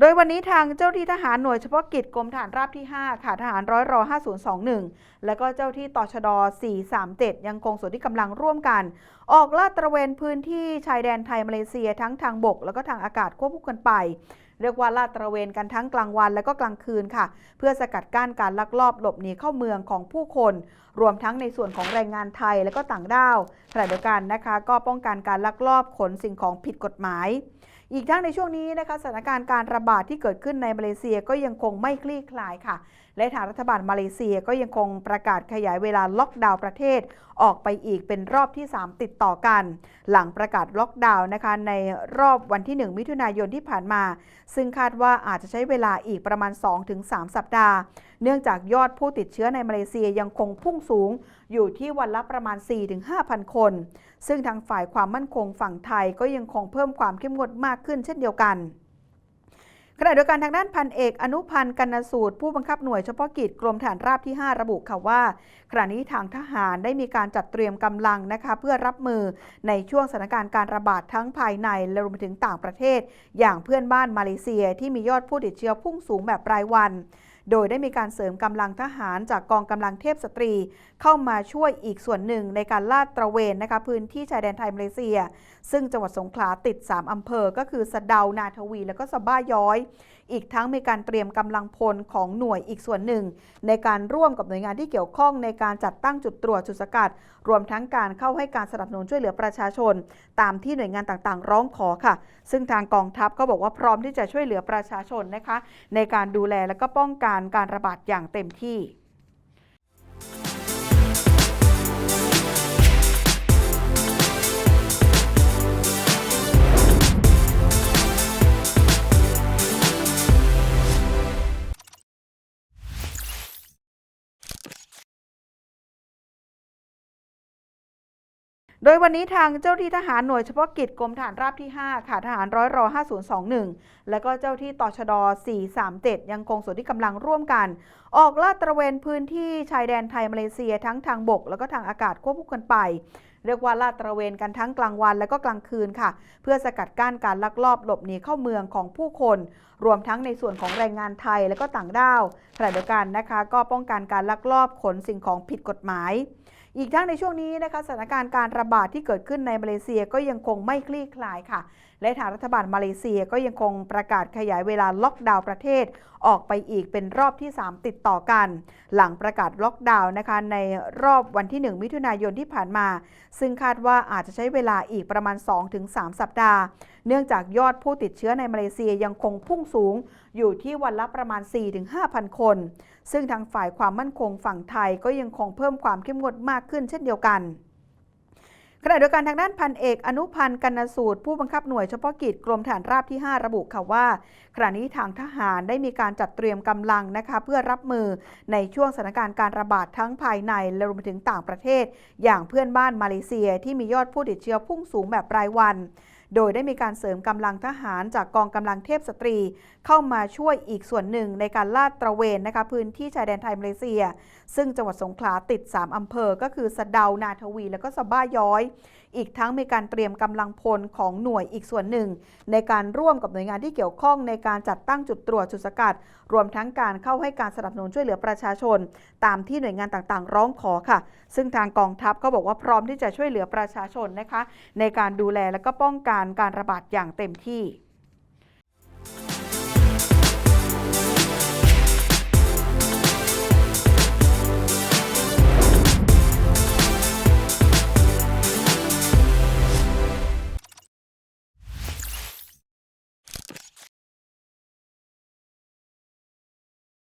โดยวันนี้ทางเจ้าที่ทหารหน่วยเฉพาะกิจกรมทหารราบที่ 5 ค่ะทหารร้อยรอ5021 และก็เจ้าที่ต่อชด 437 ยังคงส่วนที่กำลังร่วมกัน ออกลาดตระเวนพื้นที่ชายแดนไทยมาเลเซียทั้งทางบก แล้วก็ทางอากาศควบคู่กันไปเรียกว่าลาดตระเวนกันทั้งกลางวันและก็กลางคืนค่ะ เพื่อสกัดกั้นการลักลอบหลบหนีเข้าเมืองของผู้คน รวมทั้งในส่วนของแรงงานไทยและก็ต่างด้าวขณะเดียวกันนะคะ ก็ป้องกันการลักลอบขนสิ่งของผิดกฎหมาย อีกทั้งในช่วงนี้นะคะสถานการณ์การระบาดที่เกิดขึ้นในมาเลเซียก็ยังคงไม่คลี่คลายค่ะ และทางรัฐบาลมาเลเซียก็ยังคงประกาศขยายเวลาล็อกดาวน์ประเทศ ออกไปอีกเป็นรอบที่ 3 ติดต่อกัน หลังประกาศล็อกดาวน์นะคะในรอบวันที่ 1 มิถุนายนที่ผ่านมา ซึ่งคาดว่าอาจจะใช้เวลาอีกประมาณ 2-3 สัปดาห์ เนื่องจากยอดผู้ติดเชื้อในมาเลเซียยังคงพุ่งสูง อยู่ที่วันละประมาณ 4-5,000 คน ซึ่งทางฝ่ายความมั่นคงฝั่งไทยก็ยังคงเพิ่มความเข้มงวดมากขึ้นเช่นเดียวกันขณะเดียวกันทางด้านพันเอกอนุพันธ์กันสูตร ผู้บังคับหน่วยเฉพาะกิจกรมฐานราบที่ 5 ระบุค่ะว่าขณะนี้ทางทหารได้มีการจัดเตรียมกำลังนะคะเพื่อรับมือในช่วงสถานการณ์การระบาดทั้งภายในและรวมถึงต่างประเทศ อย่างเพื่อนบ้านมาเลเซียที่มียอดผู้ติดเชื้อพุ่งสูงแบบรายวัน โดยได้มีการเสริมกำลังทหารจากกองกำลังเทพสตรี เข้ามาช่วยอีกส่วนหนึ่งในการลาดตระเวนนะคะพื้นที่ชายแดนไทยมาเลเซีย ซึ่งจังหวัดสงขลาติด 3 อำเภอ ก็คือสะเดานาทวี และก็สะบ้าย้อย อีกทั้งมีการเตรียมกำลังพลของหน่วยอีกส่วนหนึ่ง ในการร่วมกับหน่วยงานที่เกี่ยวข้องในการจัดตั้งจุดตรวจจุดสกัด รวมทั้งการเข้าให้การสนับสนุนช่วยเหลือประชาชน ตามที่หน่วยงานต่างๆ ร้องขอค่ะ ซึ่งทางกองทัพก็บอกว่าพร้อมที่จะช่วยเหลือประชาชนนะคะ ในการดูแลและก็ป้องกันการระบาดอย่างเต็มที่ โดยวันนี้ทางเจ้าที่ทหารหน่วยเฉพาะกิจกรมทหารราบที่ 5 ค่ะทหารร้อยรอ5021 และก็เจ้าที่ต่อชด 437 ยังคงส่วนที่กำลังร่วมกัน ออกลาดตระเวนพื้นที่ชายแดนไทยมาเลเซียทั้งทางบก แล้วก็ทางอากาศควบคู่กันไป เรียกว่าลาดตระเวนกันทั้งกลางวันและก็กลางคืนค่ะ เพื่อสกัดกั้นการลักลอบหลบหนีเข้าเมืองของผู้คน รวมทั้งในส่วนของแรงงานไทยและก็ต่างด้าวขณะเดียวกันนะคะ ก็ป้องกันการลักลอบขนสิ่งของผิดกฎหมาย อีกทั้งในช่วงนี้นะคะสถานการณ์การระบาดที่เกิดขึ้นในมาเลเซียก็ยังคงไม่คลี่คลายค่ะ และทางรัฐบาลมาเลเซียก็ยังคงประกาศขยายเวลาล็อกดาวน์ประเทศ ออกไปอีกเป็นรอบที่ 3 ติดต่อกัน หลังประกาศล็อกดาวน์นะคะในรอบวันที่ 1 มิถุนายนที่ผ่านมา ซึ่งคาดว่าอาจจะใช้เวลาอีกประมาณ 2-3 สัปดาห์เนื่องจากยอดผู้ติดเชื้อในมาเลเซียยังคงพุ่งสูง อยู่ที่วันละประมาณ 4-5,000 คน ซึ่งทางฝ่ายความมั่นคงฝั่งไทยก็ยังคงเพิ่มความเข้มงวดมากขึ้นเช่นเดียวกันขณะเดียวกันทางด้านพันเอกอนุพันธ์กันสูตร ผู้บังคับหน่วยเฉพาะกิจกรมฐานราบที่ 5 ระบุค่ะว่าขณะนี้ทางทหารได้มีการจัดเตรียมกำลังนะคะเพื่อรับมือในช่วงสถานการณ์การระบาดทั้งภายในและรวมไปถึงต่างประเทศ อย่างเพื่อนบ้านมาเลเซียที่มียอดผู้ติดเชื้อพุ่งสูงแบบรายวัน โดยได้มีการเสริมกำลังทหารจากกองกำลังเทพสตรี เข้ามาช่วยอีกส่วนหนึ่งในการลาดตระเวนนะคะพื้นที่ชายแดนไทยมาเลเซีย ซึ่งจังหวัดสงขลาติด 3 อำเภอ ก็คือสะเดา นาทวี แล้วก็สะบ้าย้อย อีกทั้งมีการเตรียมกำลังพลของหน่วยอีกส่วนหนึ่ง ในการร่วมกับหน่วยงานที่เกี่ยวข้องในการจัดตั้งจุดตรวจจุดสกัด รวมทั้งการเข้าให้การสนับสนุนช่วยเหลือประชาชน ตามที่หน่วยงานต่างๆ ร้องขอค่ะ ซึ่งทางกองทัพก็บอกว่าพร้อมที่จะช่วยเหลือประชาชนนะคะ ในการดูแลและก็ป้องกันการระบาดอย่างเต็มที่